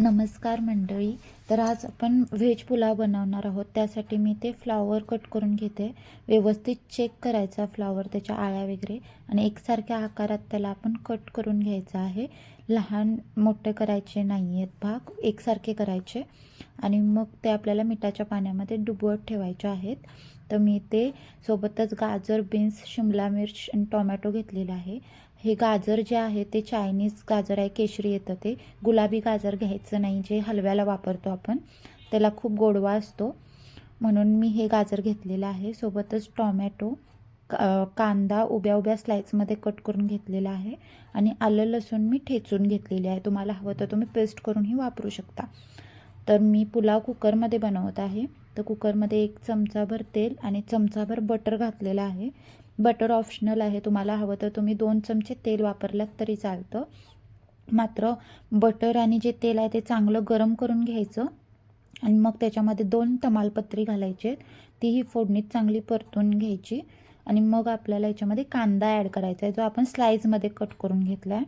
नमस्कार मंडळी. तर आज आपण व्हेज पुलाव बनवणार आहोत. त्यासाठी मी ते फ्लावर कट करून घेते. व्यवस्थित चेक करायचा फ्लावर त्याच्या आळ्या वगैरे आणि एकसारख्या आकारात त्याला आपण कट करून घ्यायचं आहे. लहान मोठे करायचे नाही आहेत भाग. एकसारखे करायचे. आणि मग ते आपल्याला मिठाच्या पाण्यामध्ये डुबवत ठेवायचे आहेत. तर मी ते सोबतच गाजर बीन्स शिमला मिर्च आणि टोमॅटो घेतलेलं आहे. हे गाजर जे आहे ते चायनीज गाजर आहे केशरी येतं ते. गुलाबी गाजर घ्यायचं नाही जे हलव्याला वापरतो आपण. त्याला खूप गोडवा असतो. म्हणून मी हे गाजर घेतलेलं आहे. सोबतच टॉमॅटो का कांदा उभ्या उभ्या स्लाईसमध्ये कट करून घेतलेला आहे. आणि आलं लसूण मी ठेचून घेतलेले आहे. तुम्हाला हवं तर तुम्ही पेस्ट करूनही वापरू शकता. तर मी पुलाव कुकरमध्ये बनवत आहे. तर कुकरमध्ये एक चमचाभर तेल आणि चमचाभर बटर घातलेलं आहे. बटर ऑप्शनल आहे तुम्हाला हवं तर तुम्ही दोन चमचे तेल वापरलात तरी चालतं. मात्र बटर आणि जे तेल आहे ते चांगलं गरम करून घ्यायचं आणि मग त्याच्यामध्ये दोन तमालपत्री घालायचे तीही फोडणीत चांगली परतून घ्यायची आणि मग आपल्याला याच्यामध्ये कांदा ॲड करायचा आहे जो आपण स्लाईजमध्ये कट करून घेतला आहे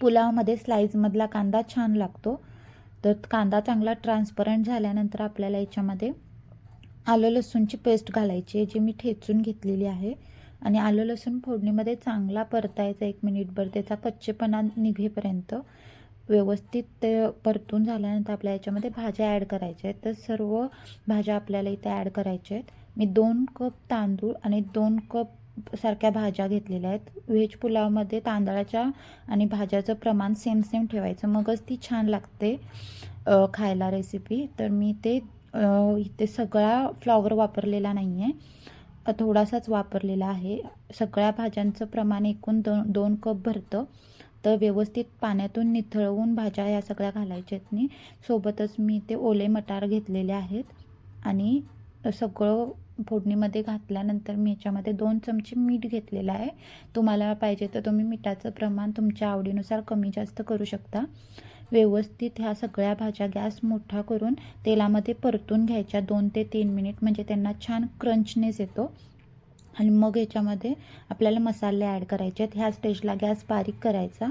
पुलावमध्ये स्लाईजमधला कांदा छान लागतो. तर कांदा चांगला ट्रान्सपरंट झाल्यानंतर आपल्याला याच्यामध्ये आलं लसूणची पेस्ट घालायची आहे जी मी ठेचून घेतलेली आहे. आणि आलं लसूण फोडणीमध्ये चांगला परतायचा एक मिनिटभर त्याचा कच्चेपणा निघेपर्यंत व्यवस्थित ते परतून झाल्यानंतर आपल्या याच्यामध्ये भाज्या ॲड करायच्या आहेत. तर सर्व भाज्या आपल्याला इथे ॲड करायच्या आहेत. मी दोन कप तांदूळ आणि दोन कप सारख्या भाज्या घेतलेल्या आहेत. व्हेज पुलावमध्ये तांदळाच्या आणि भाज्याचं प्रमाण सेम सेम ठेवायचं. मगच ती छान लागते खायला रेसिपी तर मी ते इथे सगळा फ्लॉवर वापरलेला नाही आहे थोडासाच वापरलेला आहे. सगळ्या भाज्यांचं प्रमाण एकूण दोन दोन कप भरतं. तर व्यवस्थित पाण्यातून निथळवून भाज्या या सगळ्या घालायच्या आहेत सोबतच मी ते ओले मटार घेतलेले आहेत. आणि सगळं फोडणीमध्ये घातल्यानंतर मी याच्यामध्ये दोन चमचे मीठ घेतलेलं आहे. तुम्हाला पाहिजे तर तुम्ही मिठाचं प्रमाण तुमच्या आवडीनुसार कमी जास्त करू शकता. व्यवस्थित ह्या सगळ्या भाज्या गॅस मोठा करून तेलामध्ये परतून घ्यायच्या दोन ते तीन मिनिट. म्हणजे त्यांना छान क्रंचनेस येतो. आणि मग याच्यामध्ये आपल्याला मसाले ॲड करायचे आहेत. ह्या स्टेजला गॅस बारीक करायचा.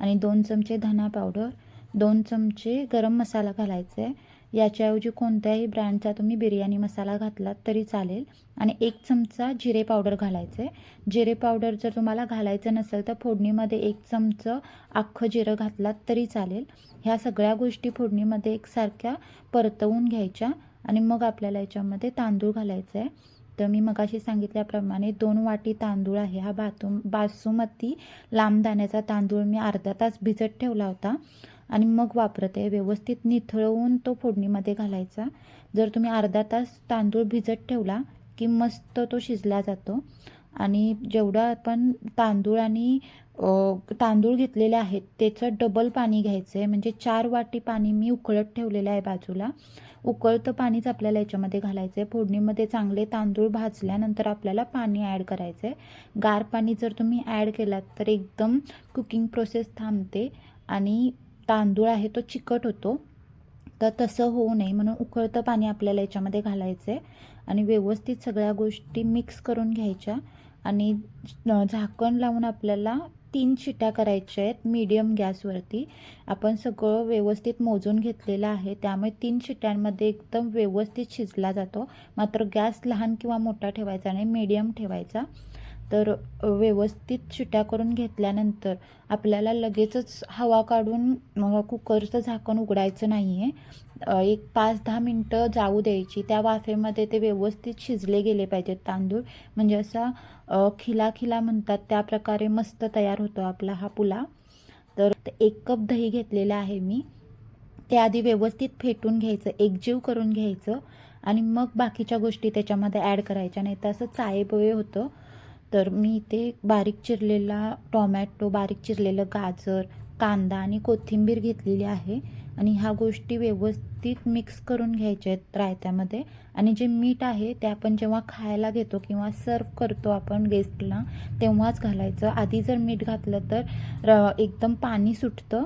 आणि दोन चमचे धना पावडर दोन चमचे गरम मसाला घालायचा. आहे याच्याऐवजी कोणत्याही ब्रँडचा तुम्ही बिर्याणी मसाला घातलात तरी चालेल. आणि एक चमचा जिरे पावडर घालायचं. आहे जिरे पावडर जर तुम्हाला घालायचं नसेल तर फोडणीमध्ये एक चमचं अख्खं जिरं घातलात तरी चालेल. ह्या सगळ्या गोष्टी फोडणीमध्ये एकसारख्या परतवून घ्यायच्या. आणि मग आपल्याला याच्यामध्ये तांदूळ घालायचं आहे तर मी मगाशी सांगितल्याप्रमाणे दोन वाटी तांदूळ आहे. हा बातू बासुमती लांब दाण्याचा तांदूळ मी अर्धा तास भिजत ठेवला होता. आणि मग वापरत आहे. व्यवस्थित निथळवून तो फोडणीमध्ये घालायचा. जर तुम्ही अर्धा तास तांदूळ भिजत ठेवला की मस्त तो शिजला जातो. आणि जेवढा आपण तांदूळ आणि तांदूळ घेतलेले आहेत त्याचं डबल पाणी घ्यायचं आहे म्हणजे चार वाटी पाणी मी उकळत ठेवलेलं आहे बाजूला. उकळतं पाणीच आपल्याला याच्यामध्ये घालायचं आहे फोडणीमध्ये चांगले तांदूळ भाजल्यानंतर आपल्याला पाणी ॲड करायचं आहे गार पाणी जर तुम्ही ॲड केलात तर एकदम कुकिंग प्रोसेस थांबते. आणि तांदूळ आहे तो चिकट होतो. तर तसं होऊ नये म्हणून उकळतं पाणी आपल्याला याच्यामध्ये घालायचं आहे आणि व्यवस्थित सगळ्या गोष्टी मिक्स करून घ्यायच्या. आणि झाकण लावून आपल्याला तीन शिट्या करायच्या आहेत मीडियम गॅसवरती आपण सगळं व्यवस्थित मोजून घेतलेलं आहे. त्यामुळे तीन शिट्यांमध्ये एकदम व्यवस्थित शिजला जातो. मात्र गॅस लहान किंवा मोठा ठेवायचा नाही मीडियम ठेवायचा. तर व्यवस्थित शिट्या करून घेतल्यानंतर आपल्याला लगेचच हवा काढून कुकरचं झाकण उघडायचं नाही आहे एक पाच दहा मिनटं जाऊ द्यायची. त्या वाफेमध्ये ते व्यवस्थित शिजले गेले पाहिजेत तांदूळ. म्हणजे असा खिला खिला म्हणतात त्या प्रकारे मस्त तयार होतो आपला हा पुलाव तर एक कप दही घेतलेलं आहे मी. ते आधी व्यवस्थित फेटून घ्यायचं एकजीव करून घ्यायचं आणि मग बाकीच्या गोष्टी त्याच्यामध्ये ॲड करायच्या. नाही तर असं चायबोळे होतं. तर मी इथे बारीक चिरलेला टॉमॅटो बारीक चिरलेलं गाजर कांदा आणि कोथिंबीर घेतलेली आहे. आणि ह्या गोष्टी व्यवस्थित मिक्स करून घ्यायच्या आहेत रायत्यामध्ये. आणि जे मीठ आहे ते आपण जेव्हा खायला घेतो किंवा सर्व करतो आपण गेस्टला तेव्हाच घालायचं. आधी जर मीठ घातलं तर र एकदम पाणी सुटतं.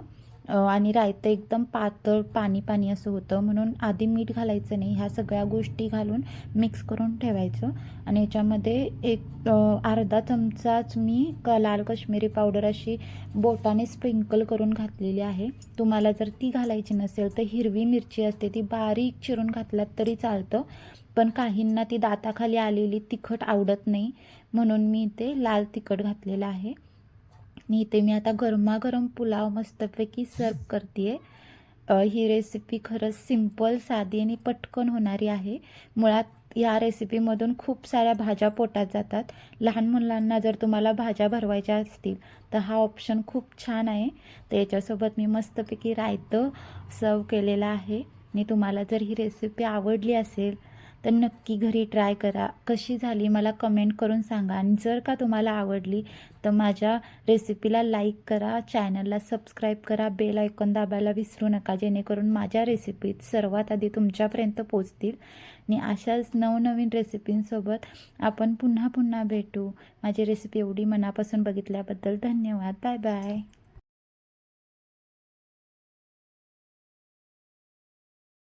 आणि रायतं एकदम पातळ पाणी पाणी असं होतं. म्हणून आधी मीठ घालायचं नाही. ह्या सगळ्या गोष्टी घालून मिक्स करून ठेवायचं. आणि याच्यामध्ये एक अर्धा चमचाच मी क लाल काश्मीरी पावडर अशी बोटाने स्प्रिंकल करून घातलेली आहे. तुम्हाला जर ती घालायची नसेल तर हिरवी मिरची असते ती बारीक चिरून घातलात तरी चालतं. पण काहींना ती दाताखाली आलेली तिखट आवडत नाही. म्हणून मी इथे लाल तिखट घातलेलं आहे. आणि इथे मी आता गरमागरम पुलाव मस्तपैकी सर्व करते आहे ही रेसिपी खरंच सिंपल साधी आणि पटकन होणारी आहे. मुळात या रेसिपीमधून खूप साऱ्या भाज्या पोटात जातात. लहान मुलांना जर तुम्हाला भाज्या भरवायच्या असतील तर हा ऑप्शन खूप छान आहे. तर याच्यासोबत मी मस्तपैकी रायतं सर्व केलेलं आहे. आणि तुम्हाला जर ही रेसिपी आवडली असेल तर नक्की घरी ट्राय करा. कशी झाली मला कमेंट करून सांगा. आणि जर का तुम्हाला आवडली तर माझ्या रेसिपीला लाईक करा. चॅनलला सबस्क्राईब करा. बेल आयकॉन दाबायला विसरू नका. जेणेकरून माझ्या रेसिपीत सर्वात आधी तुमच्यापर्यंत पोचतील आणि अशाच नवनवीन रेसिपींसोबत आपण पुन्हा पुन्हा भेटू. माझी रेसिपी एवढी मनापासून बघितल्याबद्दल धन्यवाद. Bye bye